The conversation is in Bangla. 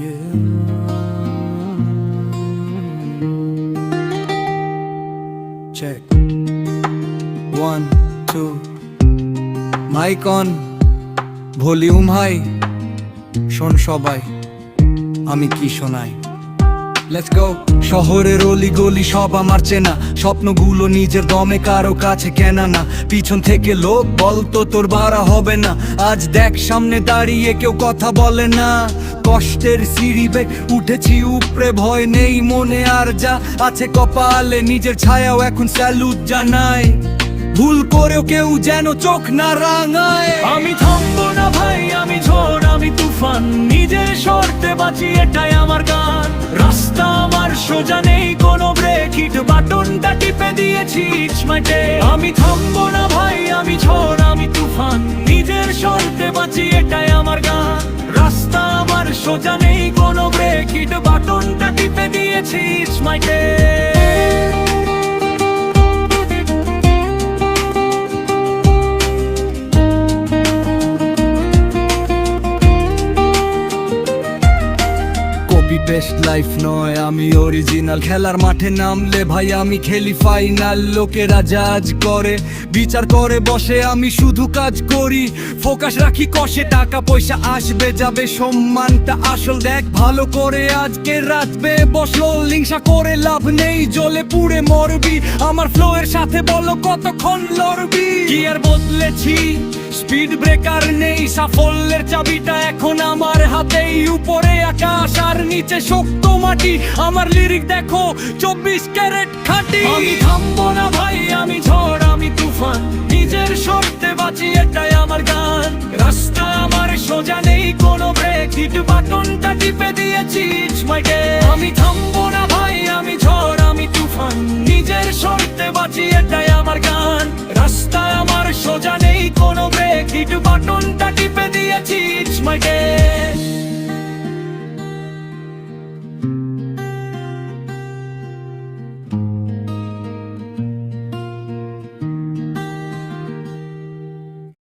Yeah. Check. One, two. Mic on. Volume high. Shon shabai. Ami ki shonai. Let's go শহরের অলি গলি সব আমার চেনা। স্বপ্নগুলো নিজের দমে কারও কাছে কেনা না। পিছন থেকে লোক বলতো তোর বাড়া হবে না। আজ দেখ, সামনে দাঁড়িয়ে কেউ কথা বলে না। কষ্টের উঠেছি, উপরে ভয় নেই, মনে আর যা আছে কপালে। নিজের ছায়াও এখন স্যালুট জানায়। ভুল করেও কেউ যেন চোখ না রাঙায়। আমি থামবো না ভাই, আমি ঝড়, আমি তুফান। নিজের শর্তে বাঁচি, এটাই আমার গান। বাটনটা টিপে দিয়েছি ইচমাটে। আমি থামবো না ভাই, আমি ঝড়, আমি তুফান। নিজের শর্তে বাঁচি, এটাই আমার গান। রাস্তা আমার সোজা নেই, কোনো ব্রেক হিট বাটনটা টিপে দিয়েছি It's কপি পেস্ট লাইফ নয়, আমি অরিজিনাল খেলার মাঠে নামলে ভাই, আমি খেলি ফাইনাল লোকেরা জাজ করে, বিচার করে, বসে আমি শুধু কাজ করি। ফোকাস রাখি কষে, টাকা পয়সা আসবে, যাবে, সম্মানটা আসল। দেখ, ভালো করে আজকে রাতবে, বসল লিংসা করে লাভ নেই, জ্বলে পুড়ে মরবি। আমার ফ্লো এর সাথে বলো, কতক্ষণ লড়বি? কি আর বদলেছি স্পিড ব্রেকার নেই, সাফল্যের চাবিটা এখন উপরে আকাশ আর নিচে শক্ত মাটি। আমার লিরিক দেখো, চব্বিশ ক্যারেট খাটি। আমি থামবো না ভাই, আমি ঝড়, আমি তুফান। নিজের শর্তে বাঁচি, এটাই আমার গান। রাস্তা আমার সোজা নেই, কোনো ব্রেক হিট বাটনটা টিপে দিয়েছি আমি থামবো না ভাই, আমি ঝড়, আমি তুফান। নিজের শর্তে বাঁচি, এটাই আমার গান। রাস্তা আমার সোজা নেই, কোনো ব্রেক হিট বাটনটা টিপে দিয়েছি day।